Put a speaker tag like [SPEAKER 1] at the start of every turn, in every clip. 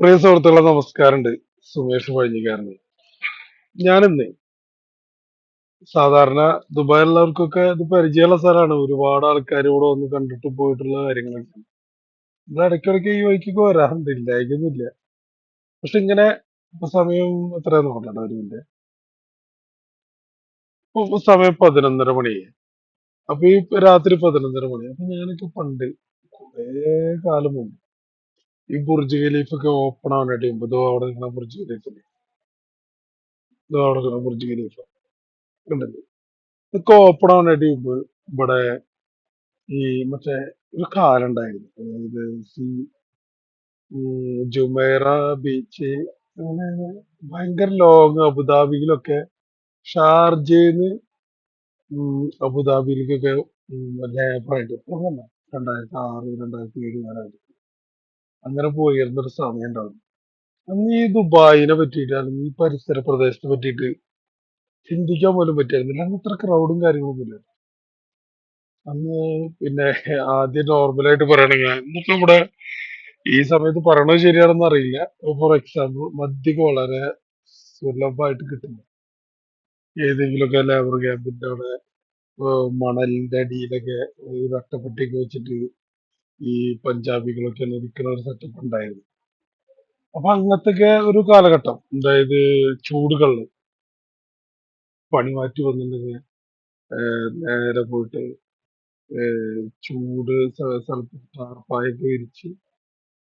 [SPEAKER 1] പ്രിയ സുഹൃത്തുക്കളെ നമസ്കാരമുണ്ട്. സുമേഷ് പഴഞ്ഞിക്കാരന് ഞാനിന്ന് സാധാരണ ദുബായിലുള്ളവർക്കൊക്കെ ഇത് പരിചയമുള്ള സ്ഥലമാണ്. ഒരുപാട് ആൾക്കാർ ഇവിടെ കണ്ടിട്ട് പോയിട്ടുള്ള കാര്യങ്ങളൊക്കെ. ഇത് ഇടയ്ക്കിടയ്ക്ക് ഈ വഴിക്കൊക്കെ വരാറുണ്ട്. ഇല്ലായിരിക്കുന്നില്ല പക്ഷെ ഇങ്ങനെ ഇപ്പൊ സമയം എത്ര നോക്കട്ടെ ഒരു മിനിറ്റ്. ഇപ്പൊ സമയം പതിനൊന്നര മണിയായി അപ്പൊ ഈ രാത്രി പതിനൊന്നര മണി. അപ്പൊ ഞാനൊക്കെ പണ്ട് കുറേ കാലം മുമ്പ് ഈ ബുർജ് ഖലീഫ് ഒക്കെ ഓപ്പൺ ആവുന്ന ടൈം ഇതോ അവിടെ നിൽക്കുന്ന ബുർജ് ഖലീഫ് ഇതോ അവിടെ നിൽക്കുന്ന ബുർജ് ഖലീഫ് ഇതൊക്കെ ഓപ്പൺ ആവുന്ന ടൈം ഇവിടെ ഈ മറ്റേ ഒരു കാലം ഉണ്ടായിരുന്നു. അതായത് സി ജുമൈറ ബീച്ച് അങ്ങനെ ഭയങ്കര ലോങ് അബുദാബിയിലൊക്കെ ഷാർജയിന്ന് ഉം അബുദാബിയിലേക്കൊക്കെ ലേബറായിട്ട് രണ്ടായിരത്തി ആറ് രണ്ടായിരത്തി ഏഴ് കാലമായിട്ട്. അങ്ങനെ പോയിരുന്ന ഒരു സമയം ഉണ്ടാവും അന്ന് ഈ ദുബായിനെ പറ്റിയിട്ട് അല്ലെങ്കിൽ ഈ പരിസര പ്രദേശത്തെ പറ്റിയിട്ട് ചിന്തിക്കാൻ പോലും പറ്റായിരുന്നില്ല. അന്ന് അത്ര ക്രൗഡും കാര്യങ്ങളൊന്നും ഇല്ല അന്ന് പിന്നെ ആദ്യം നോർമലായിട്ട് പറയണെങ്കിൽ എന്നിട്ട് നമ്മുടെ ഈ സമയത്ത് പറയണത് ശരിയാണെന്ന് അറിയില്ല. ഫോർ എക്സാമ്പിൾ മദ്യക്ക് വളരെ സുലഭമായിട്ട് കിട്ടുന്നു. ഏതെങ്കിലുമൊക്കെ ലേബർ ക്യാമ്പിന്റെ അവിടെ മണലിന്റെ അടിയിലൊക്കെ ഈ വട്ടപ്പെട്ടിയൊക്കെ വെച്ചിട്ട് ഈ പഞ്ചാബികളൊക്കെ നിൽക്കുന്ന ഒരു സെറ്റപ്പ് ഉണ്ടായിരുന്നു. അപ്പൊ അങ്ങനത്തെ ഒരു കാലഘട്ടം. അതായത് ചൂടുകളിൽ പണി മാറ്റി വന്നിട്ടുണ്ടെങ്കിൽ നേരെ പോയിട്ട് ചൂട് സ്ഥ- സ്ഥലത്ത് ടാർപ്പായൊക്കെ വിരിച്ച്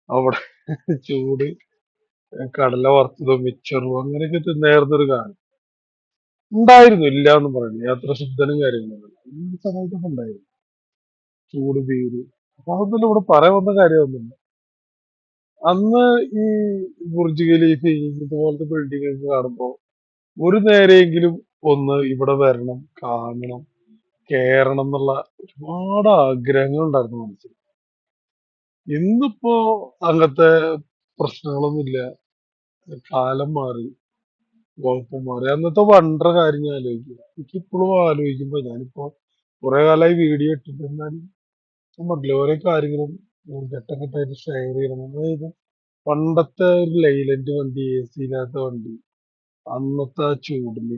[SPEAKER 1] അവിടെ ചൂട് കടല വറുത്തതും മിച്ചറും അങ്ങനെയൊക്കെ തിന്നായിരുന്ന ഒരു കാലം. ഉണ്ടായിരുന്നു ഇല്ല എന്ന് പറയുന്നത് യാത്ര ശുദ്ധനും കാര്യങ്ങളൊന്നും ഈ സമയത്തൊക്കെ ഉണ്ടായിരുന്നു. ചൂട് അപ്പൊ അതൊന്നും ഇവിടെ പറയാവുന്ന വന്ന കാര്യമൊന്നുമില്ല. അന്ന് ഈ ബുർജ് ഖലീഫ് ഇതുപോലത്തെ ബിൽഡിംഗ് ഒക്കെ കാണുമ്പോ ഒരു നേരെയെങ്കിലും ഒന്ന് ഇവിടെ വരണം കാണണം കേറണം എന്നുള്ള ഒരുപാട് ആഗ്രഹങ്ങൾ ഉണ്ടായിരുന്നു മനസ്സിൽ. ഇന്നിപ്പോ അങ്ങനത്തെ പ്രശ്നങ്ങളൊന്നുമില്ല. കാലം മാറി വകുപ്പ് മാറി. അന്നത്തെ വണ്ടർ കാര്യം ഞാൻ ആലോചിക്കുക എനിക്കിപ്പോഴും ആലോചിക്കുമ്പോ ഞാനിപ്പോ കുറെ കാലമായി വീഡിയോ ഇട്ടിട്ട് പറഞ്ഞില്ലേ ഗ്ലോറിയൊക്കെ ആരെങ്കിലും ഉം ഘട്ടം ഘട്ടമായിട്ട് ഷെയർ ചെയ്യണം. അതായത് പണ്ടത്തെ ഒരു ലൈലന്റ് വണ്ടി എ സി ഇല്ലാത്ത വണ്ടി അന്നത്തെ ആ ചൂടിൽ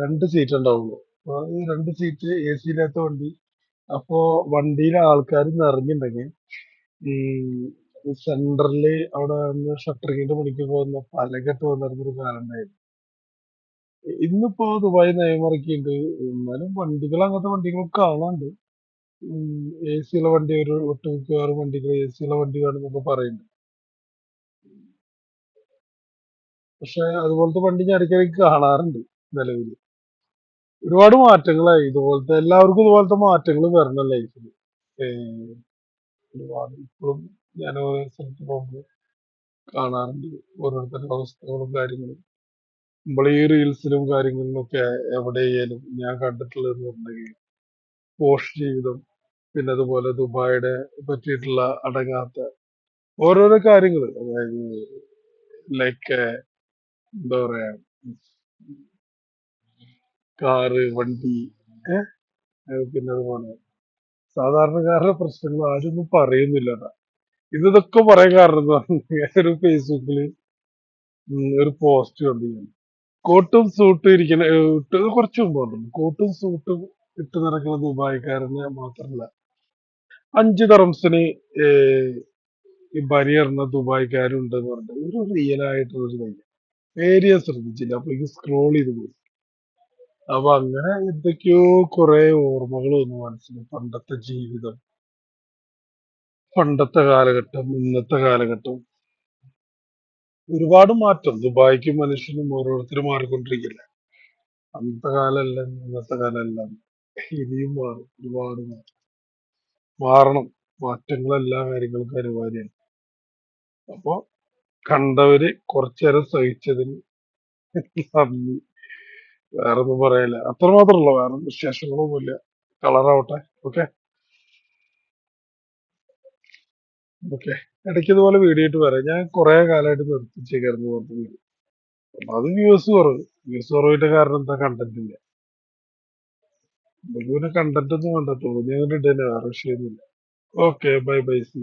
[SPEAKER 1] രണ്ട് സീറ്റ് ഉണ്ടാവുള്ളൂ. രണ്ട് സീറ്റ് എ സി ഇല്ലാത്ത വണ്ടി അപ്പോ വണ്ടിയിലെ ആൾക്കാർ നിറഞ്ഞിട്ടുണ്ടെങ്കിൽ ഈ സെന്ററിൽ അവിടെ ഷട്ടറിങ്ങിന്റെ പണിക്ക് പോകുന്ന പലകെട്ട് വന്നിരുന്നൊരു കാലം ഉണ്ടായിരുന്നു. ഇന്നിപ്പോ ദുബായ് നിയമമിറക്കിയിട്ടുണ്ട് എന്നാലും വണ്ടികൾ അങ്ങനത്തെ വണ്ടികളൊക്കെ കാണാണ്ട് എ സിയുള്ള വണ്ടി ഒരു ഒട്ടുമിക്കവാറും വണ്ടികൾ എ സിയുള്ള ഉള്ള വണ്ടി വേണമെന്നൊക്കെ പറയുന്നുണ്ട്. പക്ഷെ അതുപോലത്തെ വണ്ടി ഞാൻ ഇടയ്ക്കിടയ്ക്ക് കാണാറുണ്ട് നിലവിൽ ഒരുപാട് മാറ്റങ്ങളായി. ഇതുപോലത്തെ എല്ലാവർക്കും ഇതുപോലത്തെ മാറ്റങ്ങൾ വരണം ലൈഫിൽ ഒരുപാട് ഇപ്പോഴും ഞാൻ ഓരോ സ്ഥലത്ത് പോകുമ്പോൾ കാണാറുണ്ട് ഓരോരുത്തരുടെ അവസ്ഥകളും കാര്യങ്ങളും. നമ്മൾ ഈ റീൽസിലും കാര്യങ്ങളിലൊക്കെ എവിടെയായാലും ഞാൻ കണ്ടിട്ടുള്ളതെന്ന് പറഞ്ഞിട്ടുണ്ടെങ്കിൽ പോഷ് ജീവിതം പിന്നെ അതുപോലെ ദുബായിയുടെ പറ്റിയിട്ടുള്ള അടങ്ങാത്ത ഓരോരോ കാര്യങ്ങൾ അതായത് ലൈക്ക് എന്താ പറയാ കാറ് വണ്ടി പിന്നെ അതുപോലെ സാധാരണക്കാരുടെ പ്രശ്നങ്ങൾ ആരൊന്നും പറയുന്നില്ല ഇതൊക്കെ പറയാൻ കാരണം ഒരു ഫേസ്ബുക്കിൽ ഒരു പോസ്റ്റ് കണ്ടു ഞാൻ കോട്ടും സൂട്ടും ഇരിക്കുന്ന ഇട്ട് കുറച്ച് മുമ്പ് കോട്ടും സൂട്ടും ഇട്ട് നടക്കുന്ന ദുബായിക്കാരനെ മാത്രമല്ല അഞ്ച് ദറംസിന് ബനിയറിന ദുബായിക്കാരുണ്ട് എന്ന് പറഞ്ഞിട്ട് ഒരു റിയൽ ആയിട്ടുള്ള ഒരു കാര്യം പേര് ഞാൻ ശ്രദ്ധിച്ചില്ല അപ്പൊ സ്ക്രോൾ ചെയ്ത് പോയി. അപ്പൊ അങ്ങനെ എന്തൊക്കെയോ കുറെ ഓർമ്മകൾ വന്നു മനസ്സിൽ പണ്ടത്തെ ജീവിതം പണ്ടത്തെ കാലഘട്ടം ഇന്നത്തെ കാലഘട്ടം. ഒരുപാട് മാറ്റം. ദുബായിക്ക് മനുഷ്യനും ഓരോരുത്തരും മാറിക്കൊണ്ടിരിക്കില്ല? അന്നത്തെ കാലമല്ല ഇന്നത്തെ കാലമല്ല ഇനിയും മാറും. ഒരുപാട് മാറും മാറണം. മാറ്റങ്ങൾ എല്ലാ കാര്യങ്ങൾക്കും അനിവാര്യമാണ്. അപ്പൊ കണ്ടവര് കുറച്ചേരം സഹിച്ചതിന് നന്ദി. വേറെ ഒന്നും അത്ര അത്രമാത്രമല്ല വേറെ വിശേഷങ്ങളൊന്നുമില്ല. കളറാവട്ടെ. ഓക്കെ? ഓക്കെ. ഇടയ്ക്ക് ഇതുപോലെ വീഡിയോ ഇട്ട് വരാം. ഞാൻ കുറെ കാലമായിട്ട് നിർത്തിച്ചേക്കായിരുന്നു പുറത്ത് വീഡിയോ അപ്പൊ അത് വ്യൂസ് കുറവ്. വ്യൂസ് കുറവിന്റെ കാരണം എന്താ? കണ്ടന്റ് ഇല്ല. നമുക്ക് കണ്ടിട്ടൊന്നും വേണ്ട തോന്നി അങ്ങനെ വേറെ വിഷയമൊന്നുമില്ല. Okay bye bye see